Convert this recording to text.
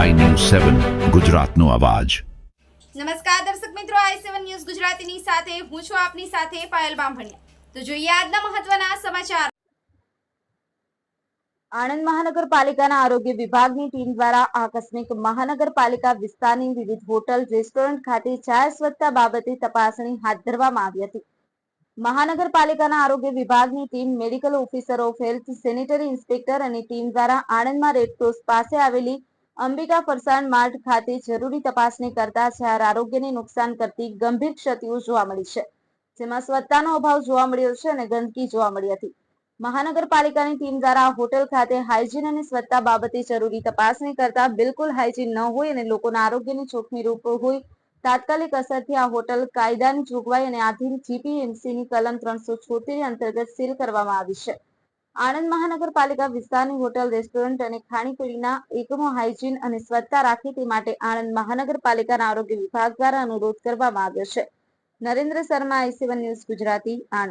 સેવન ગુજરાતનો અવાજ. નમસ્કાર દર્શક મિત્રો આઈ સેવન ન્યૂઝ ગુજરાતીની સાથે હું છું આપની સાથે પાયલ બામભણિયા. તો જોઈએ આજના મહત્વના સમાચાર. આણંદ મહાનગરપાલિકાના આરોગ્ય વિભાગની ટીમ દ્વારા આકસ્મિક મહાનગરપાલિકા વિસ્તારની વિવિધ હોટલ રેસ્ટોરન્ટ ખાતે ચાર સ્વચ્છતા બાબતે તપાસણી હાથ ધરવામાં આવી હતી. મહાનગરપાલિકાના આરોગ્ય વિભાગની team medical officer of health sanitary inspector અને ટીમ દ્વારા આણંદમાં રેડક્રોસ પાસે આવેલી અંબિકા ફરસાણ માર્ટ ખાતે જરૂરી તપાસણી કરતા ચાર આરોગ્યને નુકસાન કરતી ગંભીર ક્ષતિઓ જોવા મળી છે. જેમાં સ્વચ્છતાનો અભાવ જોવા મળ્યો છે અને ગંદકી જોવા મળી હતી. મહાનગરપાલિકાની ટીમ દ્વારા હોટેલ ખાતે હાઇજીન અને સ્વચ્છતા બાબતે જરૂરી તપાસણી કરતા બિલકુલ હાઇજીન ન હોય અને લોકોના આરોગ્યની જોખમી રૂપ હોય, તાત્કાલિક અસરથી આ હોટલ કાયદાની જોગવાઈ અને આધીન જીપીએમસીની કલમ ત્રણસો છોતેર અંતર્ગત સીલ કરવામાં આવી છે. આણંદ મહાનગરપાલિકા વિસ્તારની હોટલ, રેસ્ટોરન્ટ અને ખાણીપીણીના એકમો હાઇજીન અને સ્વચ્છતા રાખે તે માટે આણંદ મહાનગરપાલિકાના આરોગ્ય વિભાગ દ્વારા અનુરોધ કરવામાં આવ્યો છે. Narendra Sharma, I news Gujarati, Anand.